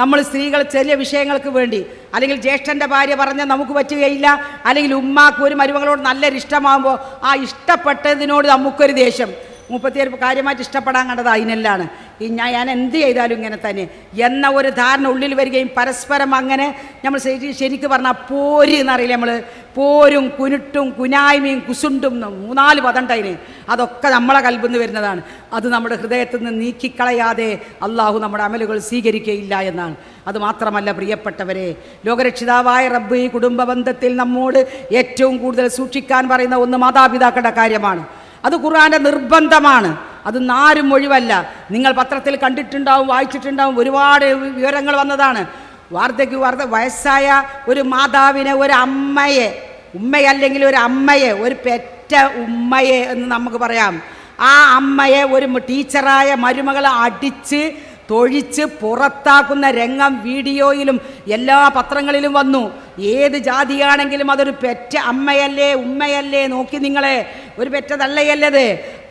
നമ്മൾ സ്ത്രീകൾ ചെറിയ വിഷയങ്ങൾക്ക് വേണ്ടി അല്ലെങ്കിൽ ജ്യേഷ്ഠന്റെ ഭാര്യ പറഞ്ഞാൽ നമുക്ക് പറ്റുകയില്ല അല്ലെങ്കിൽ ഉമ്മാക്ക് ഒരു മരുമകളോട് നല്ലൊരു ഇഷ്ടമാകുമ്പോൾ ആ ഇഷ്ടപ്പെട്ടതിനോട് നമുക്കൊരു ദേഷ്യം. മുപ്പത്തിയേഴ് കാര്യമായിട്ട് ഇഷ്ടപ്പെടാൻ കണ്ടത് അതിനെല്ലാണ് ഈ ഞാൻ ഞാൻ എന്ത് ചെയ്താലും ഇങ്ങനെ തന്നെ. എന്ന ഒരു ധാരണ ഉള്ളിൽ വരികയും പരസ്പരം അങ്ങനെ നമ്മൾ ശരി ശരിക്ക് പറഞ്ഞാൽ പോര് എന്നറിയില്ല നമ്മൾ പോരും കുരുട്ടും കുനായ്മയും കുസുണ്ടും മൂന്നാൽ പതണ്ടതിന് അതൊക്കെ നമ്മളെ കൽബിന്ന് വരുന്നതാണ്. അത് നമ്മുടെ ഹൃദയത്തിൽ നിന്ന് നീക്കിക്കളയാതെ അള്ളാഹു നമ്മുടെ അമലുകൾ സ്വീകരിക്കുകയില്ല എന്നാണ്. അത് മാത്രമല്ല പ്രിയപ്പെട്ടവരെ ലോകരക്ഷിതാവായ റബ്ബ് ഈ കുടുംബ ബന്ധത്തിൽ നമ്മോട് ഏറ്റവും കൂടുതൽ സൂക്ഷിക്കാൻ പറയുന്ന ഒന്ന് മാതാപിതാക്കളുടെ കാര്യമാണ്. അത് ഖുർആാന്റെ നിർബന്ധമാണ്. അത് നാരും ഒഴിവല്ല. നിങ്ങൾ പത്രത്തിൽ കണ്ടിട്ടുണ്ടാവും വായിച്ചിട്ടുണ്ടാവും ഒരുപാട് വിവരങ്ങൾ വന്നതാണ്. വാർദ്ധക്യ വാർദ്ധ വയസ്സായ ഒരു മാതാവിനെ ഒരു അമ്മയെ ഉമ്മയല്ലെങ്കിൽ ഒരു അമ്മയെ ഒരു പെറ്റ ഉമ്മയെ എന്ന് നമുക്ക് പറയാം. ആ അമ്മയെ ഒരു ടീച്ചറായ മരുമകളെ അടിച്ച് തൊഴിച്ച് പുറത്താക്കുന്ന രംഗം വീഡിയോയിലും എല്ലാ പത്രങ്ങളിലും വന്നു. ഏത് ജാതിയാണെങ്കിലും അതൊരു പെറ്റ അമ്മയല്ലേ ഉമ്മയല്ലേ നോക്കി നിങ്ങളെ. ഒരു പെറ്റതല്ലയല്ലത്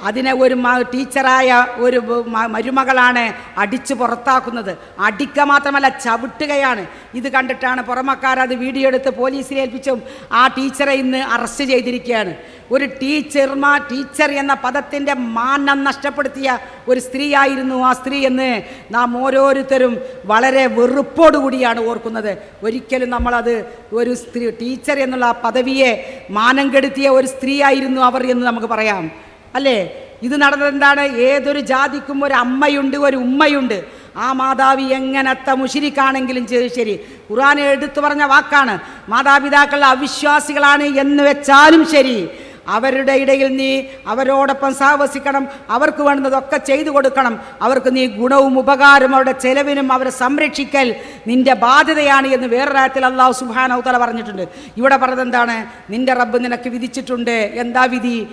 അതിനെ ഒരു ടീച്ചറായ ഒരു മരുമകളാണ് അടിച്ചു പുറത്താക്കുന്നത്. അടിക്കുക മാത്രമല്ല ചവിട്ടുകയാണ്. ഇത് കണ്ടിട്ടാണ് പുറമക്കാർ അത് വീഡിയോ എടുത്ത് പോലീസിൽ ഏൽപ്പിച്ചും ആ ടീച്ചറെ ഇന്ന് അറസ്റ്റ് ചെയ്തിരിക്കുകയാണ്. ഒരു ടീച്ചർമാ ടീച്ചർ എന്ന പദത്തിന്റെ മാനം നഷ്ടപ്പെടുത്തിയ ഒരു സ്ത്രീയായിരുന്നു ആ സ്ത്രീ എന്ന് നാം ഓരോരുത്തരും വളരെ വെറുപ്പോടുകൂടിയാണ് ഓർക്കുന്നത്. ഒരിക്കലും നമ്മളത് ഒരു സ്ത്രീ ടീച്ചർ എന്നുള്ള പദവിയെ മാനം കെടുത്തിയ ഒരു സ്ത്രീയായിരുന്നു അവർ എന്ന് നമുക്ക് പറയാം. അല്ലേ? ഇത് നടന്നത് എന്താണ് ഏതൊരു ജാതിക്കും ഒരു അമ്മയുണ്ട് ഒരു ഉമ്മയുണ്ട്. ആ മാതാവ് എങ്ങനത്തെ മുഷിരിക്കാണെങ്കിലും ശരി- ഖുർആൻ എടുത്തു പറഞ്ഞ വാക്കാണ്. മാതാപിതാക്കൾ അവിശ്വാസികളാണ് എന്ന് വെച്ചാലും ശരി. അവരുടെ ഇടയിൽ നീ അവരോടൊപ്പം സഹവസിക്കണം അവർക്ക് വേണ്ടതൊക്കെ ചെയ്തു കൊടുക്കണം. അവർക്ക് നീ ഗുണവും ഉപകാരവും അവരുടെ ചെലവിനും അവരെ സംരക്ഷിക്കൽ നിന്റെ ബാധ്യതയാണ് എന്ന് വേറൊരാത്തിൽ അള്ളാഹു സുഹാനൗത്തല പറഞ്ഞിട്ടുണ്ട്. ഇവിടെ പറഞ്ഞത് എന്താണ്? നിന്റെ റബ്ബ് നിനക്ക് വിധിച്ചിട്ടുണ്ട്. എന്താ വിധി?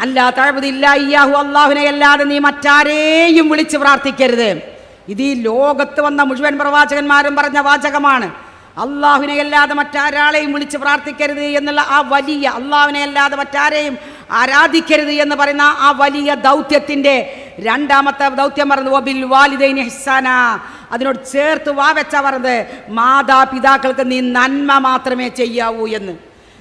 അല്ലാ തഴപതില്ല ഇയാഹു അള്ളാഹുവിനെ അല്ലാതെ നീ മറ്റാരെയും വിളിച്ച് പ്രാർത്ഥിക്കരുത്. ഇത് ഈ ലോകത്ത് വന്ന മുഴുവൻ പ്രവാചകന്മാരും പറഞ്ഞ വാചകമാണ്. അള്ളാഹുവിനെ അല്ലാതെ മറ്റാരാളെയും വിളിച്ച് പ്രാർത്ഥിക്കരുത് എന്നുള്ള ആ വലിയ അള്ളാഹുവിനെ അല്ലാതെ മറ്റാരെയും ആരാധിക്കരുത് എന്ന് പറയുന്ന ആ വലിയ ദൗത്യത്തിന്റെ രണ്ടാമത്തെ ദൗത്യം പറഞ്ഞത് ഒബിൽ വാലിദൈൻ ഹിസാന അതിനോട് ചേർത്ത് വാ വെച്ചാ പറഞ്ഞത് മാതാപിതാക്കൾക്ക് നീ നന്മ മാത്രമേ ചെയ്യാവൂ എന്ന്.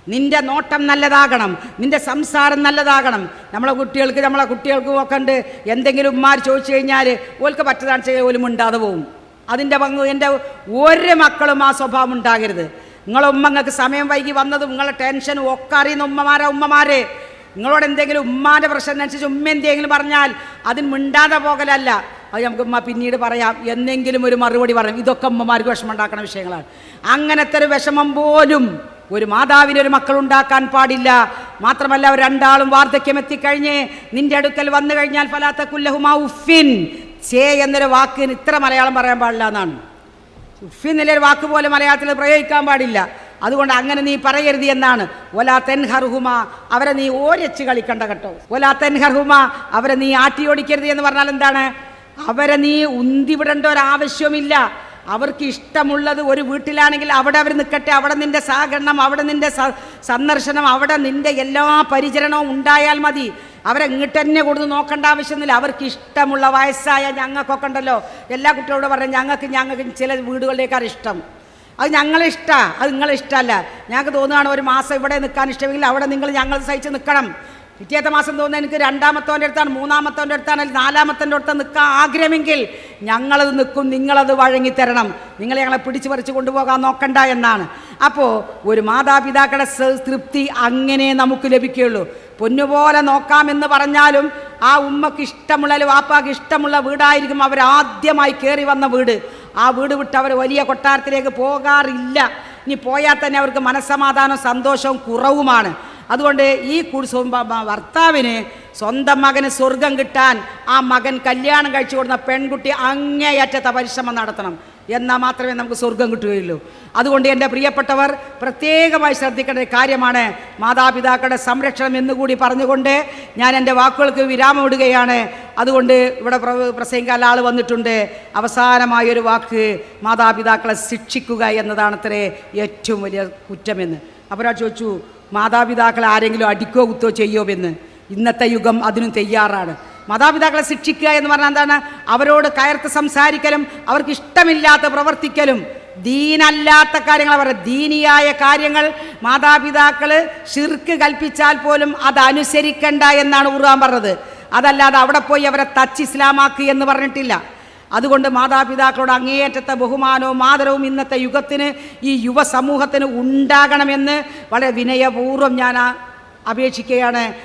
നിന്റെ നോട്ടം നല്ലതാകണം നിന്റെ സംസാരം നല്ലതാകണം. നമ്മളെ കുട്ടികൾക്ക് നമ്മളെ കുട്ടികൾക്കും ഒക്കെ ഉണ്ട്. എന്തെങ്കിലും ഉമ്മാർ ചോദിച്ചു കഴിഞ്ഞാൽ ഓൽക്ക് പറ്റതാണ് ചെയ്യാൻ പോലും ഉണ്ടാതെ പോവും. അതിന്റെ പങ്ക് എന്റെ ഒരു മക്കളും ആ സ്വഭാവം ഉണ്ടാകരുത്. നിങ്ങളെ ഉമ്മങ്ങൾക്ക് സമയം വൈകി വന്നതും നിങ്ങളെ ടെൻഷനും ഒക്കെ അറിയുന്ന ഉമ്മമാരാ ഉമ്മമാരെ. നിങ്ങളോട് എന്തെങ്കിലും ഉമ്മാന്റെ പ്രശ്നം അനുസരിച്ച് ഉമ്മ എന്തെങ്കിലും പറഞ്ഞാൽ അതിന് മിണ്ടാതെ പോകലല്ല. അത് നമുക്ക് ഉമ്മ പിന്നീട് പറയാം. എന്തെങ്കിലും ഒരു മറുപടി പറയും. ഇതൊക്കെ ഉമ്മമാർക്ക് വിഷമം ഉണ്ടാക്കുന്ന വിഷയങ്ങളാണ്. അങ്ങനത്തെ ഒരു വിഷമം പോലും ഒരു മാതാവിന് ഒരു മക്കൾ ഉണ്ടാക്കാൻ പാടില്ല. മാത്രമല്ല രണ്ടാളും വാർദ്ധക്യം എത്തിക്കഴിഞ്ഞ് നിന്റെ അടുക്കൽ വന്നു കഴിഞ്ഞാൽ ഫലാത്ത കുല്ലഹുമാ ഉഫിൻ ചേ എന്നൊരു വാക്കിന് ഇത്ര മലയാളം പറയാൻ പാടില്ല എന്നാണ്. ഉഫി എന്നുള്ളൊരു വാക്ക് പോലെ മലയാളത്തിൽ പ്രയോഗിക്കാൻ പാടില്ല. അതുകൊണ്ട് അങ്ങനെ നീ പറയരുത് എന്നാണ്. ഒലാ തെൻഹർഹുമ അവരെ നീ ഓരച്ച് കളിക്കണ്ട കേട്ടോ. ഒലാ തെൻഹർഹുമ അവരെ നീ ആട്ടി ഓടിക്കരുത് എന്ന് പറഞ്ഞാൽ എന്താണ്? അവരെ നീ ഉന്തിവിടേണ്ട ഒരാവശ്യമില്ല അവർക്ക് ഇഷ്ടമുള്ളത് ഒരു വീട്ടിലാണെങ്കിൽ അവിടെ അവർ നിൽക്കട്ടെ. അവിടെ നിന്റെ സഹകരണം അവിടെ നിന്റെ സന്ദർശനം അവിടെ നിന്റെ എല്ലാ പരിചരണവും ഉണ്ടായാൽ മതി. അവരെ ഇങ്ങോട്ട് തന്നെ കൊടുത്ത് നോക്കേണ്ട ആവശ്യമൊന്നുമില്ല. അവർക്ക് ഇഷ്ടമുള്ള വയസ്സായ ഞങ്ങൾക്കൊക്കെ ഉണ്ടല്ലോ. എല്ലാ കുട്ടികളോട് പറയാം ഞങ്ങൾക്ക് ഞങ്ങൾക്ക് ചില വീടുകളിലേക്കാണ് ഇഷ്ടം. അത് ഞങ്ങളെ ഇഷ്ടമാണ് അത് നിങ്ങളെ ഇഷ്ടമല്ല. ഞങ്ങൾക്ക് തോന്നുകയാണ് ഒരു മാസം ഇവിടെ നിൽക്കാൻ ഇഷ്ടമെങ്കിൽ അവിടെ നിങ്ങൾ ഞങ്ങൾ സഹിച്ച് നിൽക്കണം. പിറ്റേത്തെ മാസം തോന്നുന്ന എനിക്ക് രണ്ടാമത്തോന്റെ അടുത്താണ് മൂന്നാമത്തോന്റെ അടുത്താണ് അല്ലെങ്കിൽ നാലാമത്തോന്റെ അടുത്ത് നിൽക്കാൻ ആഗ്രഹമെങ്കിൽ ഞങ്ങളത് നിൽക്കും നിങ്ങളത് വഴങ്ങിത്തരണം. നിങ്ങളെ ഞങ്ങളെ പിടിച്ചു പറിച്ച് കൊണ്ടുപോകാൻ നോക്കണ്ട എന്നാണ്. അപ്പോൾ ഒരു മാതാപിതാക്കളുടെ തൃപ്തി അങ്ങനെ നമുക്ക് ലഭിക്കുകയുള്ളൂ. പൊന്നുപോലെ നോക്കാമെന്ന് പറഞ്ഞാലും ആ ഉമ്മക്ക് ഇഷ്ടമുള്ള വാപ്പാക്ക് ഇഷ്ടമുള്ള വീടായിരിക്കും അവർ ആദ്യമായി കയറി വന്ന വീട്. ആ വീട് വിട്ട് അവർ വലിയ കൊട്ടാരത്തിലേക്ക് പോകാറില്ല. ഇനി പോയാൽ തന്നെ അവർക്ക് മനസ്സമാധാനവും സന്തോഷവും കുറവുമാണ്. അതുകൊണ്ട് ഈ ഭർത്താവിന് സ്വന്തം മകന് സ്വർഗം കിട്ടാൻ ആ മകൻ കല്യാണം കഴിച്ചു കൊടുക്കുന്ന പെൺകുട്ടി അങ്ങേയറ്റത്തെ പരിശ്രമം നടത്തണം. എന്നാൽ മാത്രമേ നമുക്ക് സ്വർഗം കിട്ടുകയുള്ളൂ. അതുകൊണ്ട് എന്റെ പ്രിയപ്പെട്ടവർ പ്രത്യേകമായി ശ്രദ്ധിക്കേണ്ട കാര്യമാണ് മാതാപിതാക്കളുടെ സംരക്ഷണം എന്നുകൂടി പറഞ്ഞുകൊണ്ട് ഞാൻ എന്റെ വാക്കുകൾക്ക് വിരാമമിടുകയാണ്. അതുകൊണ്ട് ഇവിടെ പ്ര- പ്രസംഗിക്കാൻ ആൾ വന്നിട്ടുണ്ട്. അവസാനമായൊരു വാക്ക് മാതാപിതാക്കളെ ശിക്ഷിക്കുക എന്നതാണ് അത്രേ ഏറ്റവും വലിയ കുറ്റമെന്ന്. അവരാ ചോദിച്ചു മാതാപിതാക്കളെ ആരെങ്കിലും അടിക്കോ കുത്തോ ചെയ്യോ എന്ന്? ഇന്നത്തെ യുഗം അതിനും തയ്യാറാണ്. മാതാപിതാക്കളെ ശിക്ഷിക്കുക എന്ന് പറഞ്ഞാൽ എന്താണ്? അവരോട് കയർത്ത് സംസാരിക്കലും അവർക്ക് ഇഷ്ടമില്ലാത്ത പ്രവർത്തിക്കലും ദീനല്ലാത്ത കാര്യങ്ങൾ അവർ ദീനിയായ കാര്യങ്ങൾ മാതാപിതാക്കൾ ഷിർക്ക് കൽപ്പിച്ചാൽ പോലും അത് അനുസരിക്കണ്ട എന്നാണ് ഉറുവാൻ പറഞ്ഞത്. അതല്ലാതെ അവിടെ പോയി അവരെ തച്ച് ഇസ്ലാമാക്കി എന്ന് പറഞ്ഞിട്ടില്ല. അതുകൊണ്ട് മാതാപിതാക്കളോട് അങ്ങേയറ്റത്തെ ബഹുമാനവും ആദരവും ഇന്നത്തെ യുഗത്തിന് ഈ യുവസമൂഹത്തിന് ഉണ്ടാകണമെന്ന് വളരെ വിനയപൂർവം ഞാൻ അപേക്ഷിക്കുകയാണ്.